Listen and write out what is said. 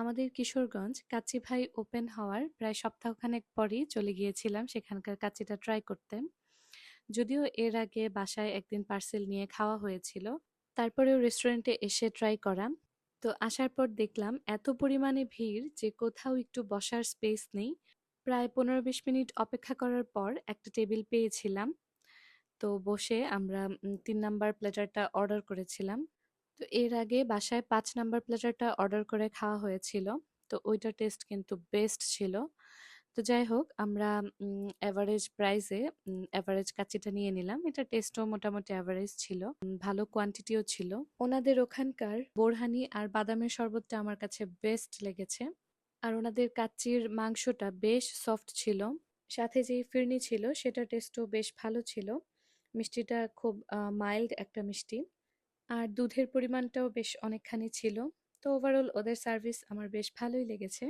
আমাদের কিশোরগঞ্জ কাচ্চি ভাই ওপেন হওয়ার প্রায় সপ্তাহখানেক পরই চলে গিয়েছিলাম সেখানকার কাচ্চিটা ট্রাই করতে। যদিও এর আগে বাসায় একদিন পার্সেল নিয়ে খাওয়া হয়েছিল, তারপরেও রেস্টুরেন্টে এসে ট্রাই করা তো আসার পর দেখলাম এত পরিমাণে ভিড় যে কোথাও একটু বসার স্পেস নেই। প্রায় পনেরো বিশ মিনিট অপেক্ষা করার পর একটা টেবিল পেয়েছিলাম। তো বসে আমরা তিন নাম্বার প্লেটারটা অর্ডার করেছিলাম। তো এর আগে বাসায় পাঁচ নাম্বার প্লেটারটা অর্ডার করে খাওয়া হয়েছিল। তো ওইটার টেস্ট কিন্তু বেস্ট ছিল। তো যাই হোক, আমরা অ্যাভারেজ প্রাইসে অ্যাভারেজ কাচ্চিটা নিয়ে নিলাম। এটা টেস্টও মোটামুটি অ্যাভারেজ ছিল। ভালো কোয়ান্টিটিও ছিল। ওনাদের ওখানকার বোরহানি আর বাদামের শরবতটা আমার কাছে বেস্ট লেগেছে। আর ওনাদের কাচ্চির মাংসটা বেশ সফট ছিল। সাথে যে ফিরনি ছিল সেটা টেস্টও বেশ ভালো ছিল। মিষ্টিটা খুব মাইল্ড একটা মিষ্টি। আর দুধের পরিমাণটাও বেশ অনেকখানি ছিল। তো ওভারঅল ওদের সার্ভিস আমার বেশ ভালোই লেগেছে।